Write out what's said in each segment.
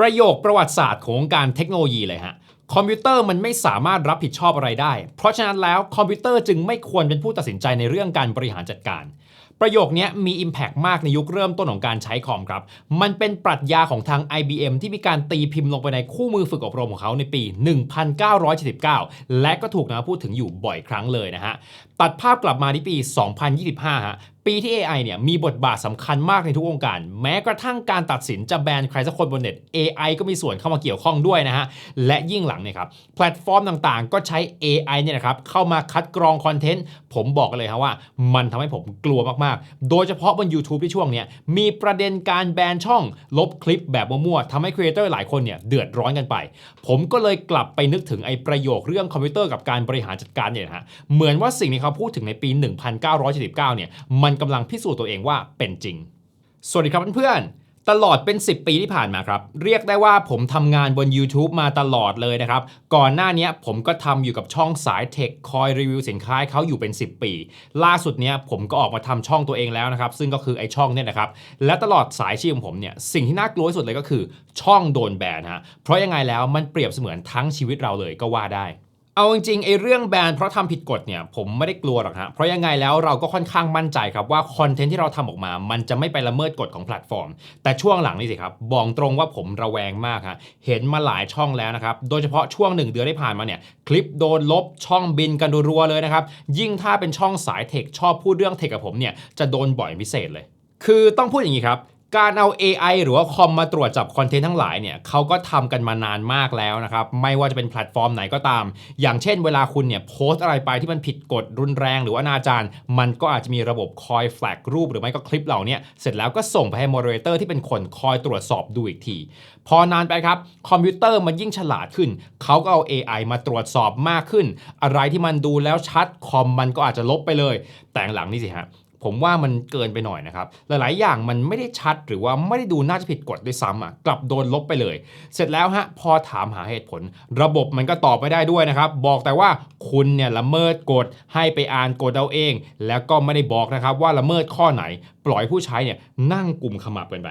ประโยคประวัติศาสตร์ของการเทคโนโลยีเลยฮะคอมพิวเตอร์มันไม่สามารถรับผิดชอบอะไรได้ เพราะฉะนั้นแล้วคอมพิวเตอร์จึงไม่ควรเป็นผู้ตัดสินใจในเรื่องการบริหารจัดการ ประโยคนี้มี Impact มากในยุคเริ่มต้นของการใช้คอมครับ มันเป็นปรัชญาของทาง IBM ที่มีการตีพิมพ์ลงไปในคู่มือฝึกอบรมของเขาในปี 1979 และก็ถูกนำมาพูดถึงอยู่บ่อยครั้งเลยนะฮะ ตัดภาพกลับมาที่ปี 2025 ฮะ ปีที่ AI เนี่ยมีบทบาทสำคัญมากในทุกวงการ แม้กระทั่งการตัดสินจะแบนใครสักคนบนเน็ต AI ก็มีส่วนเข้ามาเกี่ยวข้องด้วยนะฮะ และยิ่งหลังเนี่ยครับ แพลตฟอร์มต่างๆ ก็ใช้ AI เนี่ยนะครับเข้ามาคัดกรองคอนเทนต์ ผมบอกเลยครับว่า มันทำให้ผมกลัวมากๆ โดยเฉพาะบน YouTube ที่ช่วงเนี้ยมีประเด็นการแบนช่องลบคลิปแบบมั่วๆทำให้ครีเอเตอร์หลายคนเนี่ยเดือดร้อนกันไป ผมก็เลยกลับไปนึกถึงไอ้ประโยคเรื่องคอมพิวเตอร์กับการบริหารจัดการเนี่ยนะฮะเหมือนว่าสิ่งที่เขาพูดถึงในปี 1979 เนี่ย มันกำลังพิสูจน์ตัวเองว่าเป็นจริง สวัสดีครับเพื่อนๆตลอดเป็น 10 ปีที่ผ่านมาครับ เรียกได้ว่าผมทำงานบน YouTube มาตลอดเลยนะครับ ก่อนหน้านี้ผมก็ทำอยู่กับช่องสายเทคคอยรีวิวสินค้าเขาอยู่เป็น 10 ปี ล่าสุดเนี้ยผมก็ออกมาทำช่องตัวเองแล้วนะครับ ซึ่งก็คือไอช่องเนี่ยนะครับ และตลอดสายชีพของผมเนี่ยสิ่งที่น่ากลัวที่สุดเลยก็คือช่องโดนแบนฮะเพราะยังไงแล้วมันเปรียบเสมือนทั้งชีวิตเราเลยก็ว่าได้ เอาจริงๆไอ้เรื่องแบนเพราะทำผิดกฎเนี่ยผมไม่ได้กลัวหรอกฮะเพราะยังไงแล้วเราก็ค่อนข้างมั่นใจครับว่าคอนเทนต์ที่เราทำออกมา มันจะไม่ไปละเมิดกฎของแพลตฟอร์ม แต่ช่วงหลังนี่สิครับบอกตรงว่าผมระแวงมากฮะเห็นมาหลายช่องแล้วนะครับโดยเฉพาะช่วงหนึ่งเดือนที่ผ่านมาเนี่ยคลิปโดนลบช่องบินกันรัวๆเลยนะครับยิ่งถ้าเป็นช่องสายเทคชอบพูดเรื่องเทคกับผมเนี่ยจะโดนบ่อยพิเศษเลย คือต้องพูดอย่างนี้ครับ การเอา AI หรือว่าคอมมาตรวจจับคอนเทนต์ทั้งหลายเนี่ยเขาก็ทำกันมานานมากแล้วนะครับ ไม่ว่าจะเป็นแพลตฟอร์มไหนก็ตาม อย่างเช่นเวลาคุณเนี่ยโพสต์อะไรไปที่มันผิดกฎรุนแรงหรือว่านาจารมันก็อาจจะมีระบบคอยแฟลกรูปหรือไม่ก็คลิปเหล่านี้เสร็จแล้วก็ส่งไปให้โมเดเลเตอร์ที่เป็นคนคอยตรวจสอบดูอีกที พอนานไปครับ คอมพิวเตอร์มันยิ่งฉลาดขึ้น เขาก็เอา AI มาตรวจสอบมากขึ้น อะไรที่มันดูแล้วชัดคอมมันก็อาจจะลบไปเลย แต่หลังนี่สิฮะ ผมว่ามันเกินไปหน่อยนะครับ หลาย ๆ อย่างมันไม่ได้ชัดหรือว่าไม่ได้ดูน่าจะผิดกฎด้วยซ้ำอะกลับโดนลบไปเลย เสร็จแล้วฮะพอถามหาเหตุผล ระบบมันก็ตอบไม่ได้ด้วยนะครับ บอกแต่ว่าคุณเนี่ยละเมิดกฎให้ไปอ่านกฎเอาเอง แล้วก็ไม่ได้บอกนะครับว่าละเมิดข้อไหน ปล่อยผู้ใช้เนี่ยนั่งกลุ่มขมับกันไป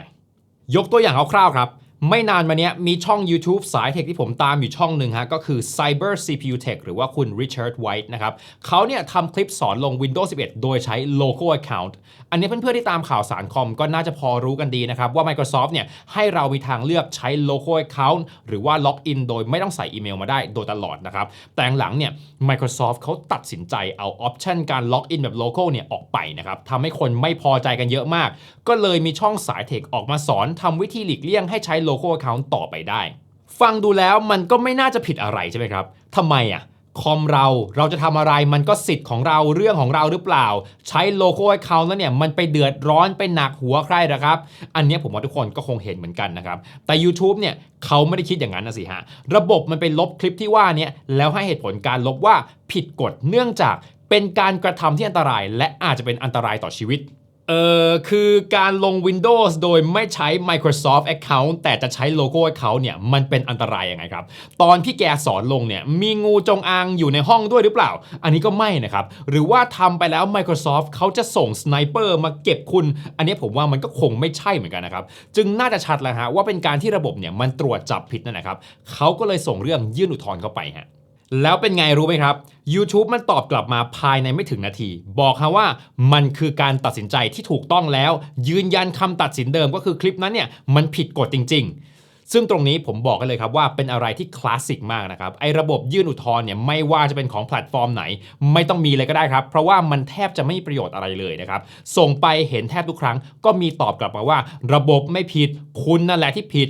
ยกตัวอย่างคร่าว ๆ ครับ ไม่นานมาเนี้ยมีช่อง YouTube สายเทคที่ผมตามอยู่ช่องหนึ่งฮะก็คือ Cyber CPU Tech หรือว่าคุณ Richard White นะครับเขาเนี่ยทำคลิปสอนลง Windows 11 โดยใช้ local account อันนี้เพื่อนๆที่ตามข่าวสารคอมก็น่าจะพอรู้กันดีนะครับว่า Microsoft เนี่ยให้เรามีทางเลือกใช้ local account หรือว่า log in โดยไม่ต้องใส่อีเมลมาได้โดยตลอดนะครับ แต่หลังเนี่ย Microsoft เขาตัดสินใจเอา option การ log in แบบ local เนี่ยออกไปนะครับทำให้คนไม่พอใจกันเยอะมาก ก็เลยมีช่องสายเทคออกมาสอนทำวิธีหลีกเลี่ยงให้ใช้ local account ต่อไปได้ ฟังดูแล้วมันก็ไม่น่าจะผิดอะไรใช่ไหมครับทำไมอะ คอมเราเราจะทำอะไรมันก็สิทธิ์ของเราเรื่องของเราหรือเปล่า ใช้โลโก้ account แล้วเนี่ยมันไปเดือดร้อนไปหนักหัวใครนะครับ อันนี้ผมว่าทุกคนก็คงเห็นเหมือนกันนะครับ แต่ YouTube เนี่ยเขาไม่ได้คิดอย่างนั้นนะสิฮะ ระบบมันไปลบคลิปที่ว่าเนี้ยแล้วให้เหตุผลการลบว่าผิดกฎเนื่องจากเป็นการกระทำที่อันตราย และอาจจะเป็นอันตรายต่อชีวิต เอ่อคือการลง Windows โดยไม่ใช้ Microsoft Account แต่จะใช้โลโก้ Account เนี่ยมันเป็นอันตรายยังไงครับ ตอนพี่แกสอนลงเนี่ยมีงูจงอางอยู่ในห้องด้วยหรือเปล่า อันนี้ก็ไม่นะครับ หรือว่าทำไปแล้ว Microsoft เขาจะส่งสไนเปอร์มาเก็บคุณ อันนี้ผมว่ามันก็คงไม่ใช่เหมือนกันนะครับ จึงน่าจะชัดแล้วฮะว่าเป็นการที่ระบบเนี่ยมันตรวจจับผิดนั่นนะครับเขาก็เลยส่งเรื่องยื่นอุทธรณ์เข้าไปฮะ แล้วเป็นไงรู้ไหมครับ YouTube มันตอบกลับมาภายในไม่ถึงนาที บอกฮะว่ามันคือการตัดสินใจที่ถูกต้องแล้ว ยืนยันคำตัดสินเดิมก็คือคลิปนั้นเนี่ยมันผิดกฎจริง ๆ ซึ่งตรงนี้ผมบอกกันเลยครับว่าเป็นอะไรที่คลาสสิกมากนะครับไอ้ระบบยื่นอุทธรณ์เนี่ยไม่ว่าจะเป็นของแพลตฟอร์มไหน ไม่ต้องมีเลยก็ได้ครับ เพราะว่ามันแทบจะไม่มีประโยชน์อะไรเลยนะครับส่งไปเห็นแทบทุกครั้ง ก็มีตอบกลับมาว่า ระบบไม่ผิดคุณนั่นแหละที่ผิด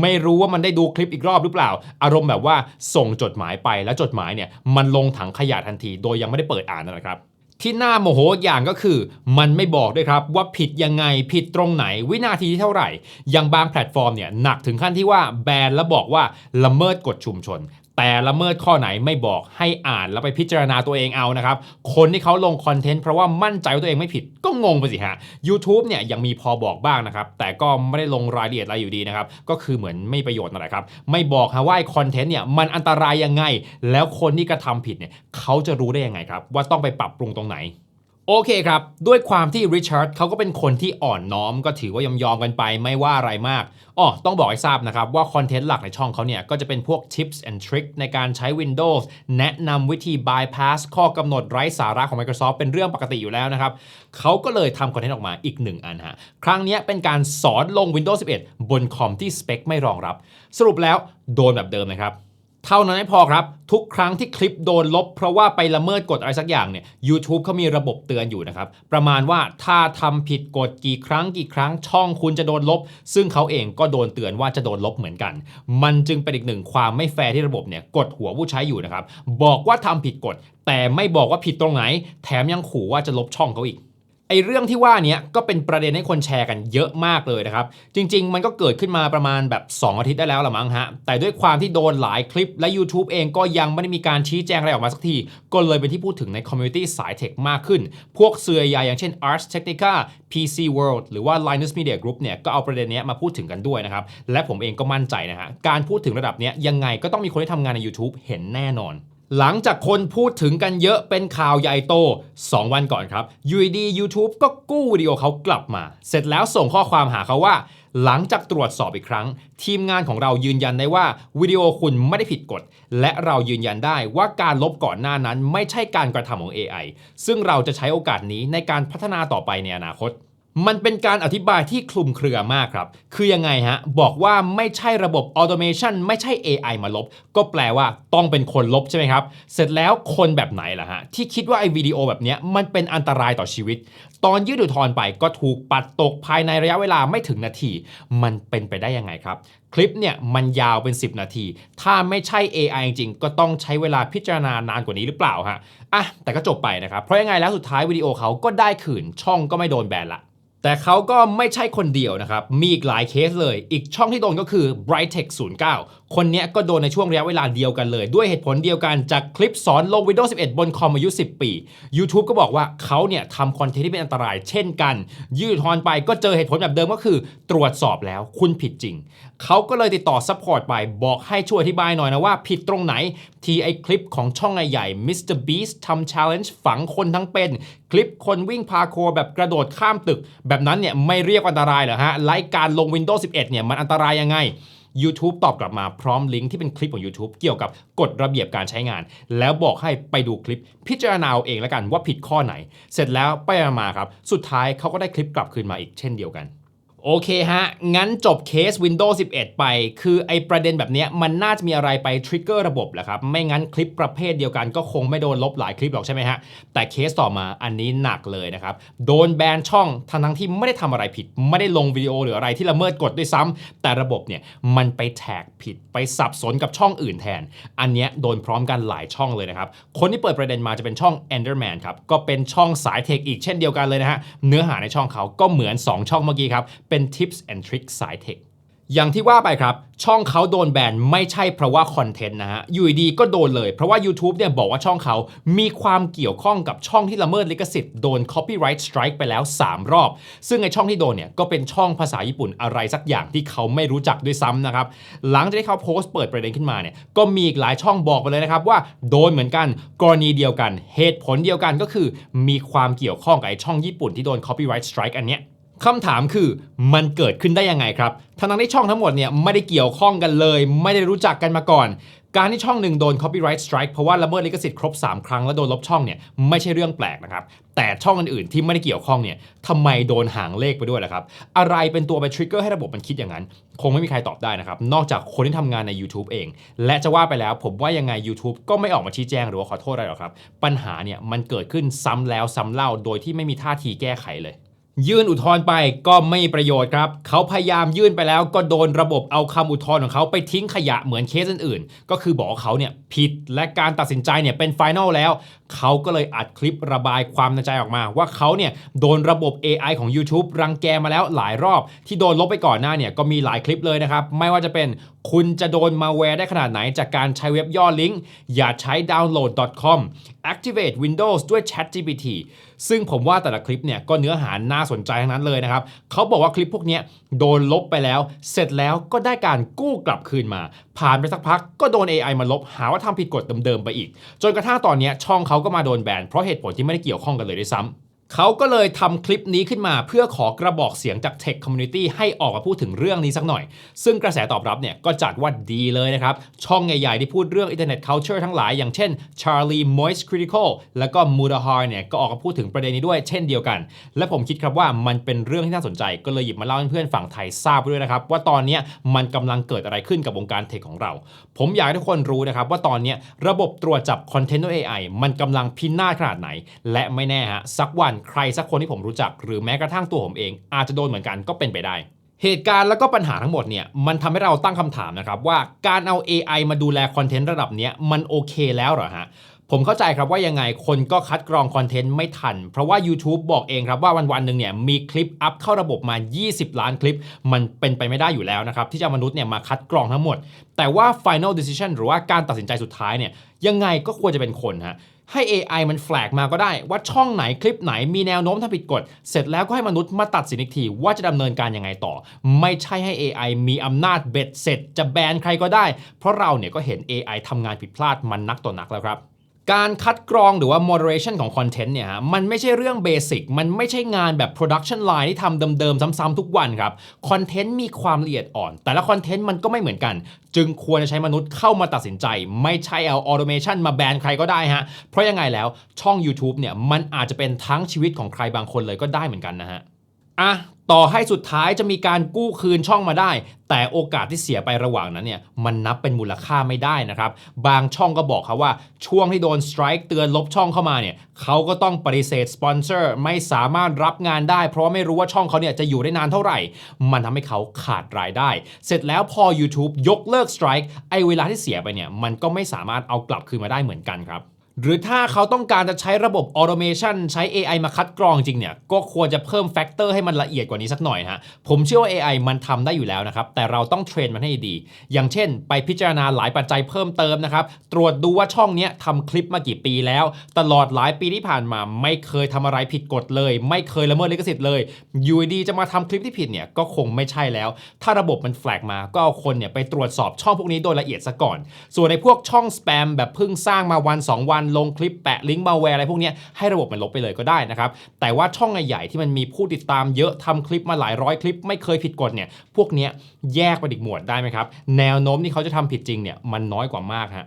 ไม่รู้ว่ามันได้ดูคลิปอีกรอบหรือเปล่า อารมณ์แบบว่าส่งจดหมายไปแล้วจดหมายเนี่ยมันลงถังขยะทันที โดยยังไม่ได้เปิดอ่านนะครับ ที่น่าโมโหอย่างก็คือ มันไม่บอกด้วยครับว่าผิดยังไงผิดตรงไหนวินาทีที่เท่าไหร่ อย่างบางแพลตฟอร์มเนี่ยหนักถึงขั้นที่ว่าแบนและบอกว่าละเมิดกฎชุมชน แต่ละเมิดข้อไหนไม่บอกให้อ่านแล้วไปพิจารณาตัวเองเอานะครับ คนที่เขาลงคอนเทนต์เพราะว่ามั่นใจว่าตัวเองไม่ผิดก็งงไปสิฮะ YouTube เนี่ยยังมีพอบอกบ้างนะครับ แต่ก็ไม่ได้ลงรายละเอียดอะไรอยู่ดีนะครับ ก็คือเหมือนไม่ประโยชน์อะไรครับ ไม่บอกฮะว่าคอนเทนต์เนี่ยมันอันตรายยังไง แล้วคนที่กระทำผิดเนี่ยเขาจะรู้ได้ยังไงครับ ว่าต้องไปปรับปรุงตรงไหน โอเคครับ ด้วยความที่ริชาร์ดเขาก็เป็นคนที่อ่อนน้อมก็ถือว่ายอมยอมกันไปไม่ว่าอะไรมากอ๋อต้องบอกให้ทราบนะครับ ว่าคอนเทนต์หลักในช่องเขาเนี่ย ก็จะเป็นพวก tips and tricks ในการใช้ Windows แนะนำวิธี bypass ข้อกำหนดไร้สาระของ Microsoft เป็นเรื่องปกติอยู่แล้วนะครับ เขาก็เลยทำคอนเทนต์ออกมาอีกหนึ่งอันฮะ ครั้งนี้เป็นการสอนลง Windows 11 บนคอมที่สเปคไม่รองรับ สรุปแล้วโดนแบบเดิมนะครับ เท่านั้นไม่พอครับ ทุกครั้งที่คลิปโดนลบ เพราะว่าไปละเมิดกฎอะไรสักอย่างเนี่ย YouTube เขามีระบบเตือนอยู่นะครับ ประมาณว่าถ้าทำผิดกฎกี่ครั้งกี่ครั้งช่องคุณจะโดนลบ ซึ่งเขาเองก็โดนเตือนว่าจะโดนลบเหมือนกัน มันจึงเป็นอีกหนึ่งความไม่แฟร์ที่ระบบเนี่ยกดหัวผู้ใช้อยู่นะครับบอกว่าทำผิดกฎแต่ไม่บอกว่าผิดตรงไหน แถมยังขู่ว่าจะลบช่องเขาอีก ไอเรื่องที่ว่าเนี้ยก็เป็นประเด็นให้คนแชร์กันเยอะมากเลยนะครับ จริง ๆ มันก็เกิดขึ้นมาประมาณแบบ 2 อาทิตย์ได้แล้วละมั้งฮะ แต่ด้วยความที่โดนหลายคลิปและ YouTube เองก็ยังไม่ได้มีการชี้แจงอะไรออกมาสักที ก็เลยเป็นที่พูดถึงในคอมมูนิตี้สายเทคมากขึ้น พวกเสื่อใหญ่อย่างเช่น Ars Technica PC World หรือว่า Linus Media Group เนี่ยก็เอาประเด็นนี้มาพูดถึงกันด้วยนะครับ และผมเองก็มั่นใจนะฮะการพูดถึงระดับเนี้ยยังไงก็ต้องมีคนที่ทำงานใน YouTube เห็นแน่นอน หลังจากคนพูดถึงกันเยอะเป็นข่าวใหญ่โต 2 วันก่อนครับยูดี YouTube ก็กู้วิดีโอเขากลับมา เสร็จแล้วส่งข้อความหาเขาว่า หลังจากตรวจสอบอีกครั้ง ทีมงานของเรายืนยันได้ว่าวิดีโอคุณไม่ได้ผิดกฎ และเรายืนยันได้ว่าการลบก่อนหน้านั้นไม่ใช่การกระทำของ AI ซึ่งเราจะใช้โอกาสนี้ในการพัฒนาต่อไปในอนาคต มันเป็นการอธิบายที่คลุมเครือมากครับ คือยังไงฮะ บอกว่าไม่ใช่ระบบออโตเมชันไม่ใช่ AI มาลบ ก็แปลว่าต้องเป็นคนลบใช่ไหมครับ เสร็จแล้วคนแบบไหนล่ะฮะ ที่คิดว่าไอ้วิดีโอแบบนี้มันเป็นอันตรายต่อชีวิต ตอนยื่นอุทธรไปก็ถูกปัดตกภายในระยะเวลาไม่ถึงนาที มันเป็นไปได้ยังไงครับ คลิปเนี่ยมันยาวเป็น 10 นาที ถ้าไม่ใช่ AI จริงๆ ก็ต้องใช้เวลาพิจารณานานกว่านี้หรือเปล่าฮะอะแต่ก็จบไปนะครับเพราะยังไงแล้วสุดท้ายวิดีโอเขาก็ได้คืนช่องก็ไม่โดนแบนละ แต่เขาก็ไม่ใช่คนเดียวนะครับ มีอีกหลายเคสเลย อีกช่องที่โดนก็คือ Brighttech 09 คนเนี้ยก็โดนในช่วงระยะเวลาเดียวกันเลย ด้วยเหตุผลเดียวกันจากคลิปสอนลง Windows 11 บนคอมอายุ 10 ปี YouTube ก็บอกว่าเขาเนี่ยทำคอนเทนต์ที่เป็นอันตรายเช่นกัน ยืดทอนไปก็เจอเหตุผลแบบเดิมก็คือ ตรวจสอบแล้วคุณผิดจริง เขาก็เลยติดต่อซัพพอร์ตไปบอกให้ช่วยอธิบายหน่อยนะว่าผิดตรงไหนที่ไอคลิปของช่องใหญ่ๆ Mr. Beast ทำ challenge ฝังคนทั้งเป็น คลิปคนวิ่งพาโคแบบกระโดดข้ามตึก แบบนั้นเนี่ยไม่เรียกว่าอันตรายเหรอฮะไลฟ์การลง Windows 11 เนี่ยมันอันตรายยังไง YouTube ตอบกลับมาพร้อมลิงก์ที่เป็นคลิปของ YouTube เกี่ยวกับกฎระเบียบการใช้งาน แล้วบอกให้ไปดูคลิปพิจารณาเอาเองแล้วกันว่าผิดข้อไหน เสร็จแล้วไปมาครับ สุดท้ายเขาก็ได้คลิปกลับคืนมาอีกเช่นเดียวกัน โอเคฮะ งั้นจบเคส Windows 11 ไป คือไอประเด็นแบบนี้มันน่าจะมีอะไรไปทริกเกอร์ระบบแหละครับ ไม่งั้นคลิปประเภทเดียวกันก็คงไม่โดนลบหลายคลิปหรอกใช่ไหมฮะ แต่เคสต่อมาอันนี้หนักเลยนะครับ โดนแบนช่องทั้งทั้งที่ไม่ได้ทำอะไรผิด ไม่ได้ลงวิดีโอหรืออะไรที่ละเมิดกฎด้วยซ้ำแต่ระบบเนี่ยมันไปแท็กผิดไปสับสนกับช่องอื่นแทน อันเนี้ยโดนพร้อมกันหลายช่องเลยนะครับ คนที่เปิดประเด็นมาจะเป็นช่อง Enderman ครับ ก็เป็นช่องสายเทคอีกเช่นเดียวกันเลยนะฮะ เนื้อหาในช่องเขาก็เหมือน 2 ช่องเมื่อกี้ครับเป็น Tips and Tricks สายเทคอย่างที่ว่าไปครับ ช่องเขาโดนแบนไม่ใช่เพราะว่าคอนเทนต์นะฮะอยู่ดีๆก็โดนเลย เพราะว่า YouTube เนี่ยบอกว่าช่องเขามีความเกี่ยวข้องกับช่องที่ละเมิดลิขสิทธิ์โดน copyright strike ไปแล้ว 3 รอบ ซึ่งไอช่องที่โดนเนี่ยก็เป็นช่องภาษาญี่ปุ่นอะไรสักอย่างที่เขาไม่รู้จักด้วยซ้ำนะครับ หลังจากที่เขาโพสต์เปิดประเด็นขึ้นมาเนี่ยก็มีอีกหลายช่องบอกไปเลยนะครับว่าโดนเหมือนกันกรณีเดียวกัน เหตุผลเดียวกันก็คือ มีความเกี่ยวข้องกับไอช่องญี่ปุ่นที่โดน copyright strike อันเนี้ย คำถามคือมันเกิดขึ้นได้ยังไงครับทั้งๆที่ช่องทั้งหมดเนี่ยไม่ได้เกี่ยวข้องกันเลย ไม่ได้รู้จักกันมาก่อน การที่ช่องหนึ่งโดน copyright strike เพราะว่าละเมิดลิขสิทธิ์ครบ 3 ครั้งแล้วโดนลบช่องเนี่ยไม่ใช่เรื่องแปลกนะครับ แต่ช่องอื่นๆที่ไม่ได้เกี่ยวข้องเนี่ยทำไมโดนหางเลขไปด้วยล่ะครับ อะไรเป็นตัวไป trigger ให้ระบบมันคิดอย่างนั้น คงไม่มีใครตอบได้นะครับ นอกจากคนที่ทำงานใน YouTube เอง และจะว่าไปแล้วผมว่ายังไง YouTube ก็ไม่ออกมาชี้แจงหรือว่าขอโทษอะไรหรอกครับ ปัญหาเนี่ยมันเกิดขึ้นซ้ำแล้วซ้ำเล่าโดยที่ไม่มีท่าทีแก้ไขเลย ยื่นอุทธรณ์ไปก็ไม่ประโยชน์ครับ เขาพยายามยื่นไปแล้วก็โดนระบบเอาคำอุทธรณ์ของเขาไปทิ้งขยะเหมือนเคสอื่นๆ ก็คือบอกเขาเนี่ยผิดและการตัดสินใจเนี่ยเป็นไฟแนลแล้ว เขาก็เลยอัดคลิประบายความในใจออกมา ว่าเขาเนี่ยโดนระบบ AI ของ YouTube รังแกมาแล้วหลายรอบ ที่โดนลบไปก่อนหน้าเนี่ยก็มีหลายคลิปเลยนะครับ ไม่ว่าจะเป็นคุณจะโดนมาแวร์ได้ขนาดไหนจากการใช้เว็บย่อลิงก์ อย่าใช้ download.com activate Windows ด้วย ChatGPT ซึ่งผมว่าแต่ละคลิปเนี่ยก็เนื้อหาน่าสนใจทั้งนั้นเลยนะครับ เขาบอกว่าคลิปพวกนี้โดนลบไปแล้ว เสร็จแล้วก็ได้การกู้กลับคืนมา ผ่านไปสักพักก็โดน AI มาลบ หาว่าทำผิดกฎเดิมๆไปอีก จนกระทั่งตอนนี้ช่องเขาก็มาโดนแบนเพราะเหตุผลที่ไม่ได้เกี่ยวข้องกันเลยด้วยซ้ำ เขาก็เลยทำคลิปนี้ขึ้นมาเพื่อขอกระบอกเสียงจาก Tech Community ให้ออกมาพูดถึงเรื่องนี้สักหน่อย ซึ่งกระแสตอบรับเนี่ยก็จัดว่าดีเลยนะครับ ช่องใหญ่ๆที่พูดเรื่อง Internet Culture ทั้งหลายอย่างเช่น Charlie Moist Critical แล้วก็ Mudahar เนี่ยก็ออกมาพูดถึงประเด็นนี้ด้วยเช่นเดียวกัน และผมคิดครับว่ามันเป็นเรื่องที่น่าสนใจ ก็เลยหยิบมาเล่าให้เพื่อนฝั่งไทยทราบด้วยนะครับว่าตอนนี้มันกำลังเกิดอะไรขึ้นกับวงการเทคของเรา ผมอยากให้ทุกคนรู้นะครับว่าตอนนี้ระบบตรวจจับคอนเทนต์ด้วย AI มันกำลังพินาศขนาดไหน และไม่แน่ฮะสักวันใครสักคนที่ผมรู้จัก หรือแม้กระทั่งตัวผมเอง อาจจะโดนเหมือนกันก็เป็นไปได้ เหตุการณ์แล้วก็ปัญหาทั้งหมดเนี่ยมันทำให้เราตั้งคำถามนะครับว่าการเอา AI มาดูแลคอนเทนต์ระดับนี้มันโอเคแล้วเหรอฮะผมเข้าใจครับว่ายังไงคนก็คัดกรองคอนเทนต์ไม่ทัน เพราะว่า YouTube บอกเองครับว่าวันๆหนึ่งเนี่ยมีคลิปอัพเข้าระบบมา 20 ล้านคลิป มันเป็นไปไม่ได้อยู่แล้วนะครับ ที่จะมนุษย์เนี่ยมาคัดกรองทั้งหมด แต่ว่า final decision หรือว่าการตัดสินใจสุดท้ายเนี่ยยังไงก็ควรจะเป็นคนฮะ ให้ AI มันแฟลกมาก็ได้ ว่าช่องไหนคลิปไหนมีแนวโน้มทำผิดกฎ เสร็จแล้วก็ให้มนุษย์มาตัดสินอีกทีว่าจะดำเนินการยังไงต่อ ไม่ใช่ให้ AI มีอำนาจเบ็ดเสร็จ จะแบนใครก็ได้ เพราะเราเนี่ยก็เห็น AI ทำงานผิดพลาดมันนักต่อนักแล้วครับ การคัดกรองหรือว่า moderation ของคอนเทนต์เนี่ยฮะมันไม่ใช่เรื่องเบสิกมันไม่ใช่งานแบบ production line ที่ทำเดิมๆ ซ้ำๆทุกวันครับคอนเทนต์มีความละเอียดอ่อน แต่ละคอนเทนต์มันก็ไม่เหมือนกัน จึงควรจะใช้มนุษย์เข้ามาตัดสินใจ ไม่ใช่เอา automation มาแบนใครก็ได้ฮะ เพราะยังไงแล้วช่อง YouTube เนี่ยมันอาจจะเป็นทั้งชีวิตของใครบางคนเลยก็ได้เหมือนกันนะฮะอะ ต่อให้สุดท้ายจะมีการกู้คืนช่องมาได้ แต่โอกาสที่เสียไประหว่างนั้นเนี่ยมันนับเป็นมูลค่าไม่ได้นะครับ บางช่องก็บอกเขาว่าช่วงที่โดนสไตรค์เตือนลบช่องเข้ามาเนี่ยเขาก็ต้องปฏิเสธสปอนเซอร์ไม่สามารถรับงานได้ เพราะไม่รู้ว่าช่องเขาเนี่ยจะอยู่ได้นานเท่าไหร่ มันทำให้เขาขาดรายได้ เสร็จแล้วพอ YouTube ยกเลิกสไตรค์ไอเวลาที่เสียไปเนี่ยมันก็ไม่สามารถเอากลับคืนมาได้เหมือนกันครับ หรือถ้าเขาต้องการจะใช้ระบบออโตเมชันใช้ AI มาคัดกรองจริงเนี่ย ก็ควรจะเพิ่มแฟกเตอร์ให้มันละเอียดกว่านี้สักหน่อยฮะ ผมเชื่อว่า AI มันทำได้อยู่แล้วนะครับ แต่เราต้องเทรนมันให้ดี อย่างเช่น ไปพิจารณาหลายปัจจัยเพิ่มเติมนะครับ ตรวจดูว่าช่องเนี้ยทำคลิปมากี่ปีแล้ว ตลอดหลายปีที่ผ่านมา ไม่เคยทำอะไรผิดกฎเลย ไม่เคยละเมิดลิขสิทธิ์เลยอยู่ดีจะมาทำคลิปที่ผิดเนี่ยก็คงไม่ใช่แล้ว ถ้าระบบมันแฟลกมาก็เอาคนเนี่ยไปตรวจสอบช่องพวกนี้โดยละเอียดซะก่อน ส่วนในพวกช่องสแปมแบบเพิ่งสร้างมาวัน 2 วันลงคลิปแปะลิงก์มาแวร์อะไรพวกนี้ให้ระบบมันลบไปเลยก็ได้นะครับแต่ว่าช่องใหญ่ๆที่มันมีผู้ติดตามเยอะทำคลิปมาหลายร้อยคลิป ไม่เคยผิดกฎเนี่ยพวกนี้แยกไปอีกหมวดได้ไหมครับแนวโน้มที่เขาจะทำผิดจริงเนี่ยมันน้อยกว่ามากฮะ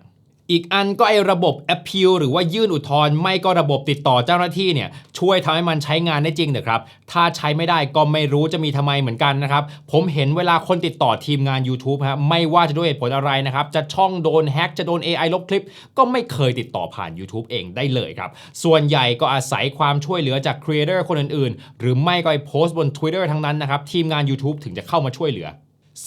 อีกอันก็ไอระบบ appeal หรือว่ายื่นอุทธรณ์ไม่ก็ระบบติดต่อเจ้าหน้าที่เนี่ยช่วยทำให้มันใช้งานได้จริงเถอะครับ ถ้าใช้ไม่ได้ก็ไม่รู้จะมีทำไมเหมือนกันนะครับ ผมเห็นเวลาคนติดต่อทีมงาน YouTube ฮะไม่ว่าจะด้วยเหตุผลอะไรนะครับ จะช่องโดนแฮ็กจะโดน AI ลบคลิป ก็ไม่เคยติดต่อผ่าน YouTube เองได้เลยครับ ส่วนใหญ่ก็อาศัยความช่วยเหลือจากครีเอเตอร์คนอื่นๆ หรือไม่ก็ไอโพสต์บน Twitter ทั้งนั้นนะครับทีมงาน YouTube ถึงจะเข้ามาช่วยเหลือ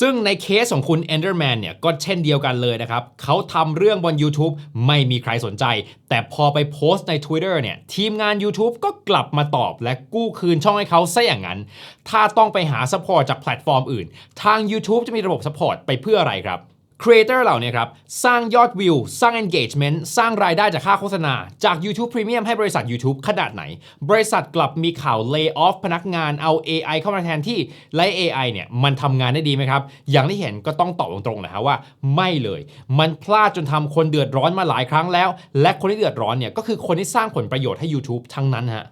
ซึ่งในเคสของคุณ Enderman เนี่ยก็เช่นเดียวกันเลยนะครับ เขาทำเรื่องบน YouTube ไม่มีใครสนใจ แต่พอไปโพสต์ใน Twitter เนี่ยทีมงาน YouTube ก็กลับมาตอบและกู้คืนช่องให้เขาซะอย่างนั้น ถ้าต้องไปหาซัพพอร์ตจากแพลตฟอร์มอื่น ทาง YouTube จะมีระบบซัพพอร์ตไปเพื่ออะไรครับ ครีเอเตอร์เหล่านี้ครับ สร้างยอดวิว สร้าง engagement สร้างรายได้จากค่าโฆษณา จาก YouTube Premium ให้บริษัท YouTube ขนาดไหน บริษัทกลับมีข่าว lay off พนักงานเอา AI เข้ามาแทนที่และ AI เนี่ยมันทำงานได้ดีไหมครับ อย่างที่เห็นก็ต้องตอบตรงๆนะฮะว่า ไม่เลย มันพลาดจนทำคนเดือดร้อนมาหลายครั้งแล้ว และคนที่เดือดร้อนเนี่ยก็คือคนที่สร้างผลประโยชน์ให้ YouTube ทั้งนั้นฮะ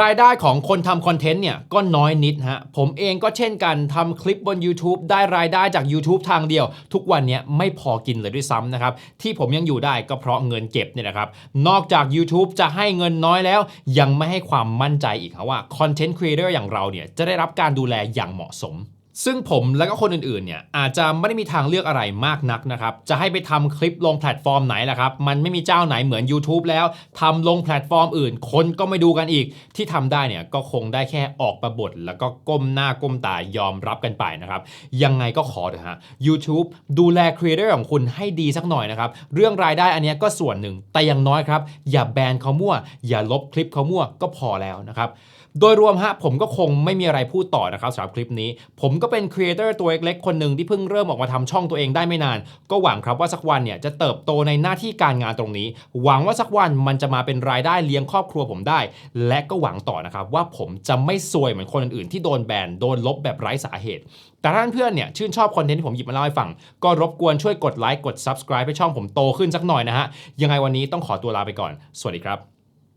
รายได้ของคนทำคอนเทนต์เนี่ยก็น้อยนิดฮะ ผมเองก็เช่นกันทำคลิปบน YouTube ได้รายได้จาก YouTube ทางเดียว ทุกวันเนี้ยไม่พอกินเลยด้วยซ้ำนะครับ ที่ผมยังอยู่ได้ก็เพราะเงินเก็บเนี่ยนะครับ นอกจาก YouTube จะให้เงินน้อยแล้ว ยังไม่ให้ความมั่นใจอีกครับว่าคอนเทนต์ครีเอเตอร์อย่างเราเนี่ยจะได้รับการดูแลอย่างเหมาะสม ซึ่งผมและก็คนอื่นๆเนี่ยอาจจะไม่ได้มีทางเลือกอะไรมากนักนะครับ จะให้ไปทำคลิปลงแพลตฟอร์มไหนล่ะครับ มันไม่มีเจ้าไหนเหมือน YouTube แล้วทำลงแพลตฟอร์มอื่น คนก็ไม่ดูกันอีก ที่ทำได้เนี่ยก็คงได้แค่ออกประบท แล้วก็ก้มหน้าก้มตายอมรับกันไปนะครับ ยังไงก็ขอเถอะฮะ YouTube ดูแลครีเอเตอร์ของคุณให้ดีสักหน่อยนะครับ เรื่องรายได้อันนี้ก็ส่วนหนึ่ง แต่อย่างน้อยครับ อย่าแบนเขามั่ว อย่าลบคลิปเขามั่วก็พอแล้วนะครับ โดยรวมฮะผมก็คงไม่มีอะไรพูดต่อนะครับสำหรับคลิปนี้ ผมก็เป็นครีเอเตอร์ตัวเล็กๆคนหนึ่งที่เพิ่งเริ่มออกมาทำช่องตัวเองได้ไม่นาน ก็หวังครับว่าสักวันเนี่ยจะเติบโตในหน้าที่การงานตรงนี้ หวังว่าสักวันมันจะมาเป็นรายได้เลี้ยงครอบครัวผมได้ และก็หวังต่อนะครับว่าผมจะไม่ซวยเหมือนคนอื่นๆที่โดนแบนโดนลบแบบไร้สาเหตุ แต่ถ้าเพื่อนเนี่ยชื่นชอบคอนเทนต์ที่ผมหยิบมาเล่าให้ฟัง ก็รบกวนช่วยกดไลค์กด subscribe ให้ช่องผมโตขึ้นสักหน่อยนะฮะยังไงวันนี้ต้องขอตัวลาไปก่อน สวัสดีครับ